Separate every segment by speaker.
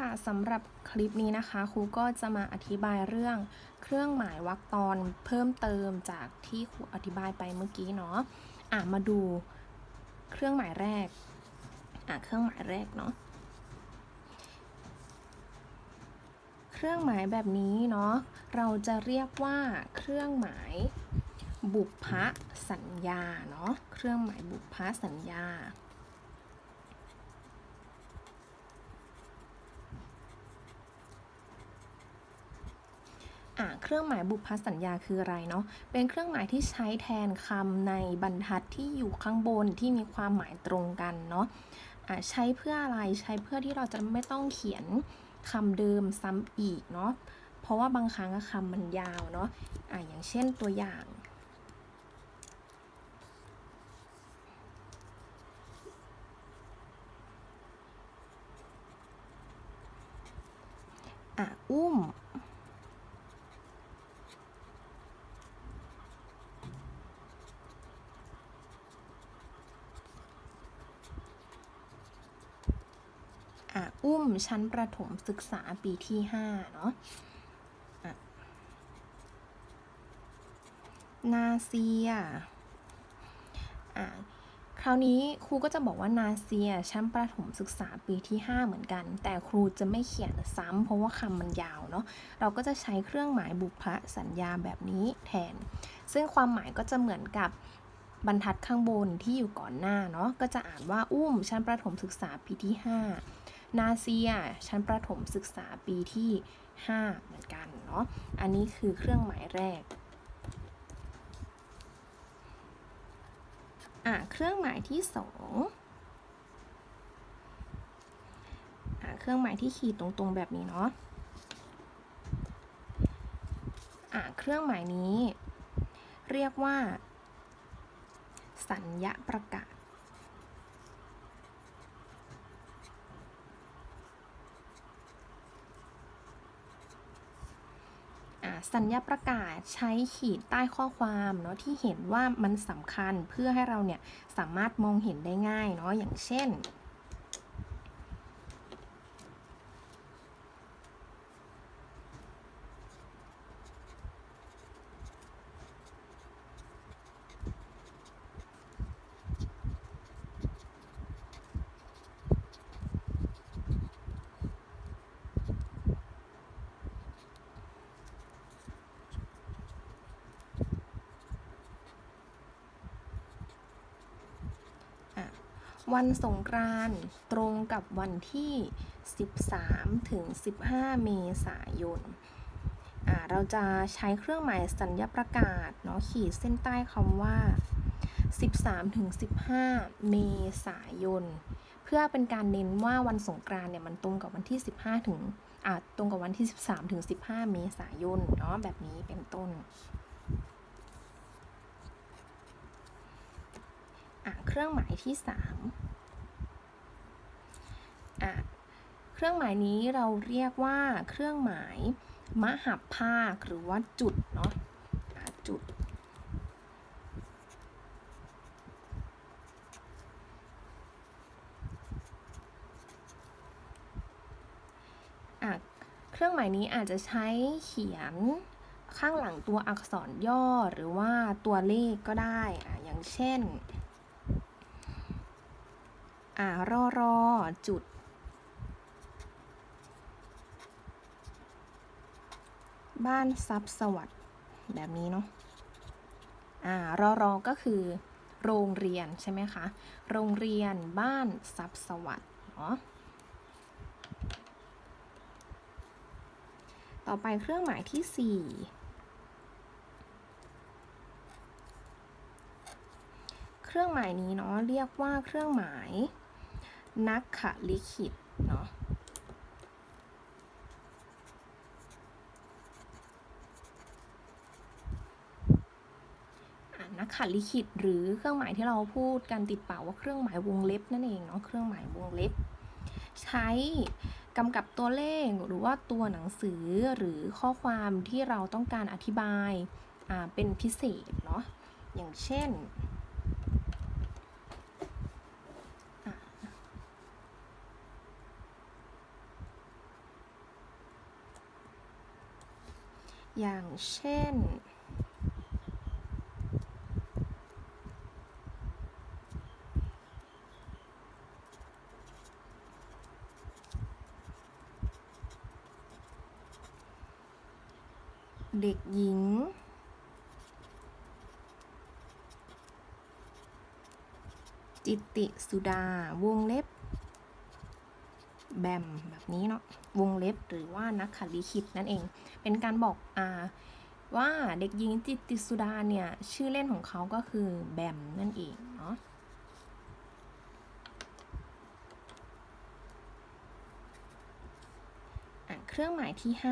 Speaker 1: ค่ะสำหรับคลิปนี้นะคะครูก็จะมาอธิบายเรื่องเครื่องหมายวรรคตอนเพิ่มเติมจากที่ครูอธิบายไปเมื่อกี้เนาะอะมาดูเครื่องหมายแรกอะเครื่องหมายแรกเนาะเครื่องหมายแบบนี้เนาะเราจะเรียกว่าเครื่องหมายบุพสัญญาเนาะเครื่องหมายบุพสัญญา เครื่องหมายบุพสัญญาคืออะไรเนาะ เป็นเครื่องหมายที่ใช้แทนคำในบรรทัดที่อยู่ข้างบนที่มีความหมายตรงกันเนาะอะใช้เพื่ออะไร ใช้เพื่อที่เราจะไม่ต้องเขียนคำเดิมซ้ำอีกเนาะ เพราะว่าบางครั้งคำมันยาวเนาะอะอย่างเช่นตัวอย่างอะอุ้ม อุ้มชั้นประถมศึกษาปีที่ 5 เนาะนาเซียอะคราวนี้ครูก็จะบอกว่านาเซียชั้นประถมศึกษาปีที่ 5 เหมือนกัน แต่ครูจะไม่เขียนซ้ำเพราะว่าคำมันยาวเนาะเราก็จะใช้เครื่องหมายบุพสัญญาแบบนี้แทน ซึ่งความหมายก็จะเหมือนกับบรรทัดข้างบนที่อยู่ก่อนหน้าเนาะก็จะอ่านว่าอุ้มชั้นประถมศึกษาปีที่ 5 นาเซีย ชั้นประถมศึกษาปีที่ 5 เหมือนกันเนาะ อันนี้คือเครื่องหมายแรก อะเครื่องหมายที่สองอะเครื่องหมายที่ขีดตรงๆแบบนี้เนาะ อะเครื่องหมายนี้ เรียกว่า สัญญาประกาศ สัญญาประกาศใช้ขีดใต้ข้อความเนาะที่เห็นว่ามันสำคัญเพื่อให้เราเนี่ยสามารถมองเห็นได้ง่ายเนาะอย่างเช่น วันสงกรานต์ตรงกับวันที่ 13 ถึง 15 เมษายนเราจะใช้เครื่องหมายสัญญาประกาศเนาะขีดเส้นใต้คำว่า 13 ถึง 15 เมษายน เพื่อเป็นการเน้นว่าวันสงกรานต์เนี่ยมันตรงกับวันที่ 15 ถึงตรงกับวันที่ 13 ถึง 15 เมษายนเนาะแบบนี้เป็นต้น อะ เครื่องหมายที่3อะเครื่องหมายนี้เราเรียกว่าเครื่องหมายมหับภาคหรือว่าจุดเนาะะจุดอะเครื่องหมายนี้อาจจะใช้เขียนข้างหลังตัวอักษรย่อหรือว่าตัวเลขก็ได้ออย่างเช่น อ่ารอรอจุด บ้านทรัพย์สวัสด์แบบนี้เนาะอ่ารอรอก็คือ โรงเรียนใช่ไหมคะ โรงเรียนบ้านทรัพย์สวัสด์เนาะต่อไปเครื่องหมายที่ 4 เครื่องหมายนี้เนาะเรียกว่าเครื่องหมาย นักขลิขิตเนาะนักขัตลิขิตหรือเครื่องหมายที่เราพูดกันติดปากว่าเครื่องหมายวงเล็บนั่นเองเนาะเครื่องหมายวงเล็บ ใช้กำกับตัวเลขหรือว่าตัวหนังสือหรือข้อความที่เราต้องการอธิบายเป็นพิเศษเนาะอย่างเช่น อย่างเช่น เด็กหญิง จิตติสุดาวงเล็บ แบมแบบนี้เนาะวงเล็บหรือว่านักขัลิขิตนั่นเอง เป็นการบอกอ่าว่าเด็กหญิงจิตติสุดาเนี่ย ชื่อเล่นของเขาก็คือแบมนั่นเองเนาะเครื่องหมายที่5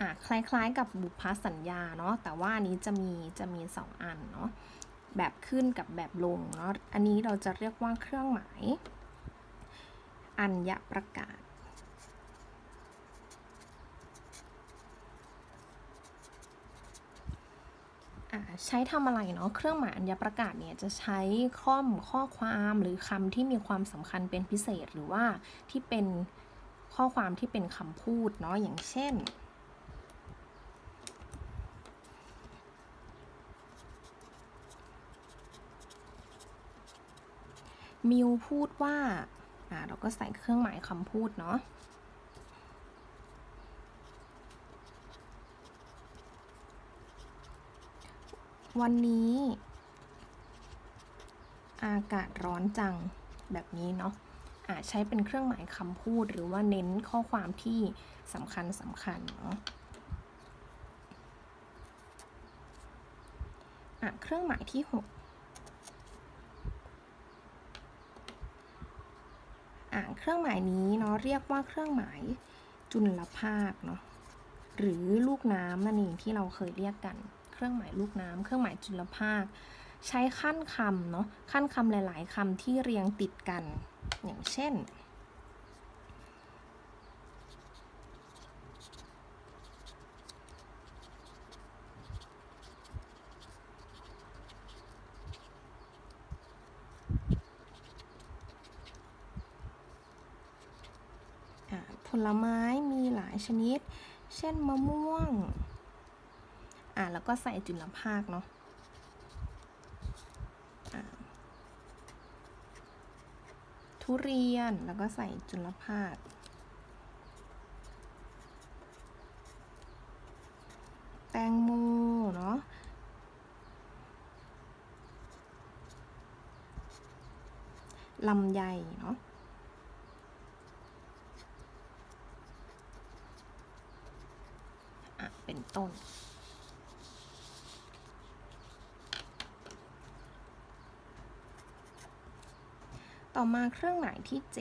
Speaker 1: อะคล้ายๆกับบุพสัญญาเนาะแต่ว่านนี้จะมีจะมีสองอันเนาะ แบบขึ้นกับแบบลงเนาะ อันนี้เราจะเรียกว่าเครื่องหมาย อัญญประกาศ ใช้ทำอะไรเนาะ เครื่องหมายอัญญประกาศเนี่ยจะใช้ข้อมข้อความหรือคำที่มีความสำคัญเป็นพิเศษหรือว่าที่เป็นข้อความที่เป็นคำพูดเนาะ อย่างเช่น มิวพูดว่า อ่า เราก็ใส่เครื่องหมายคำพูดเนาะวันนี้ อากาศร้อนจังแบบนี้เนาะอาจใช้เป็นเครื่องหมายคำพูดหรือว่าเน้นข้อความที่สำคัญสำคัญเนาะอะเครื่องหมายที่ 6 อะ เครื่องหมายนี้เนาะเรียกว่าเครื่องหมายจุลภาคเนาะหรือลูกน้ำนั่นเองที่เราเคยเรียกกัน เครื่องหมายลูกน้ำเครื่องหมายจุลภาค ใช้ขั้นคำเนาะขั้นคำหลาย ๆคำที่เรียงติดกัน อย่างเช่น ลไม้มีหลายชนิด เช่นมะม่วง อะแล้วก็ใส่จุลภาคเนาะอะทุเรียนแล้วก็ใส่จุลภาคแตงโมเนาะลำไยเนาะ อะ เป็น ต้น ต่อมาเครื่องหมายที่ 7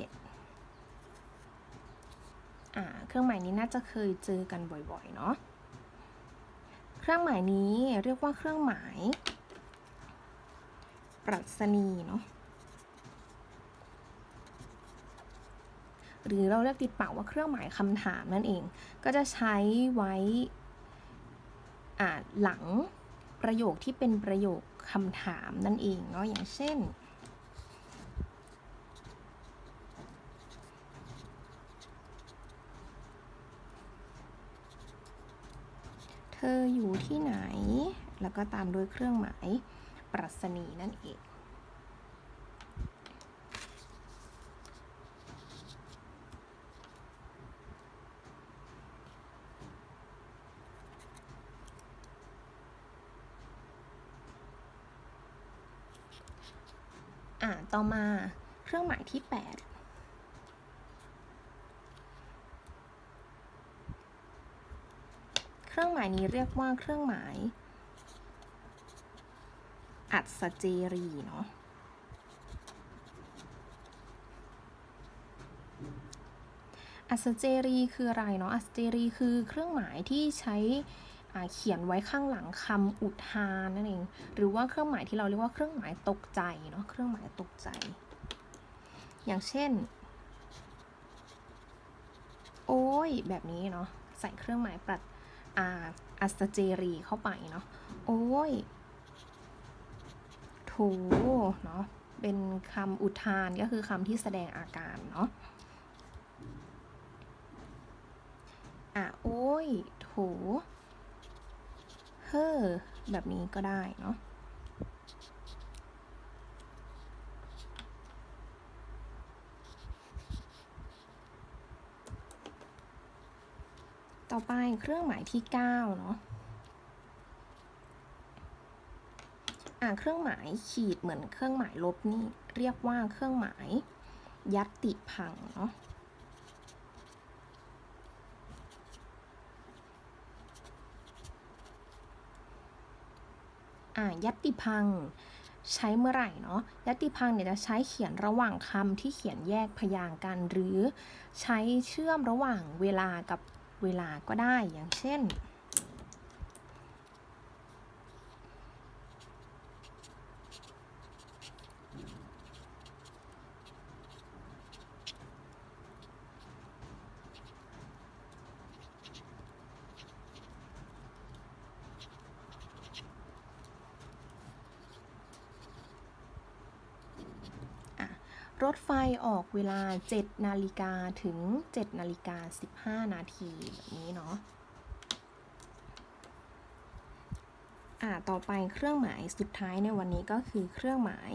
Speaker 1: อ่า เครื่องหมายนี้น่าจะเคยเจอกันบ่อยๆ เนาะ เครื่องหมายนี้เรียกว่าเครื่องหมายปรัชนีเนาะ หรือเราเรียกติดปากว่าเครื่องหมายคำถามนั่นเอง ก็จะใช้ไว้ หลังประโยคที่เป็นประโยคคำถามนั่นเองเนาะอย่างเช่น เธออยู่ที่ไหน แล้วก็ตามด้วยเครื่องหมายปรัชนีนั่นเอง ต่อมาเครื่องหมายที่8เครื่องหมายนี้เรียกว่าเครื่องหมาย อัศเจรีเนาะ อัศเจรีคืออะไรเนาะ อัศเจรีคือเครื่องหมายที่ใช้ เขียนไว้ข้างหลังคำอุทานนั่นเอง หรือว่าเครื่องหมายที่เราเรียกว่าเครื่องหมายตกใจเนาะเครื่องหมายตกใจ อย่างเช่น โอ้ยแบบนี้เนาะใส่เครื่องหมายปรัดอาอัศเจรีเข้าไปเนาะโอ้ยโถเนาะเป็นคำอุทานก็คือคำที่แสดงอาการเนาะอะโอ้ยโถ เฮ้อแบบนี้ก็ได้เนาะต่อไปเครื่องหมายที่ 9 เนาะอ่าเครื่องหมายขีดเหมือนเครื่องหมายลบนี่ เรียกว่าเครื่องหมายยัตติพังเนาะ ยัตติพัง ใช้เมื่อไหร่เนาะยัตติพังเนี่ยจะใช้เขียนระหว่างคำที่เขียนแยกพยางค์กัน หรือใช้เชื่อมระหว่างเวลากับเวลาก็ได้อย่างเช่น รถไฟออกเวลา 7 นาฬิกาถึง 7 นาฬิกา 15 นาทีแบบนี้เนาะอ่าต่อไปเครื่องหมายสุดท้ายในวันนี้ก็คือเครื่องหมาย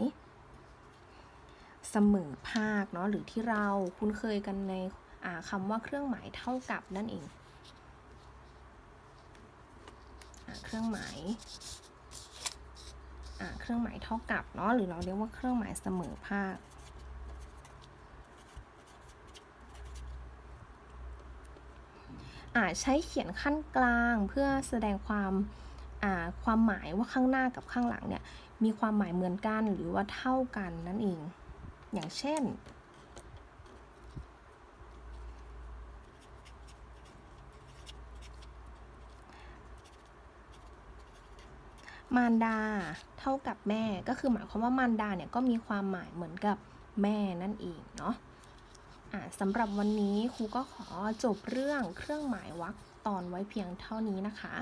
Speaker 1: เสมอภาคเนาะหรือที่เราคุ้นเคยกันในอ่าคำว่าเครื่องหมายเท่ากับนั่นเองอ่าเครื่องหมายอ่าเครื่องหมายเท่ากับเนาะหรือเราเรียกว่าเครื่องหมายเสมอภาค อาจ ใช้เขียนขั้นกลางเพื่อแสดงความความหมายว่าข้างหน้ากับข้างหลังเนี่ยมีความหมายเหมือนกันหรือว่าเท่ากันนั่นเอง อย่างเช่น มารดาเท่ากับแม่ก็คือหมายความว่ามารดาเนี่ยก็มีความหมายเหมือนกับแม่นั่นเองเนาะ สำหรับวันนี้ครูก็ขอจบเรื่องเครื่องหมายวรรคตอนไว้เพียงเท่านี้นะคะ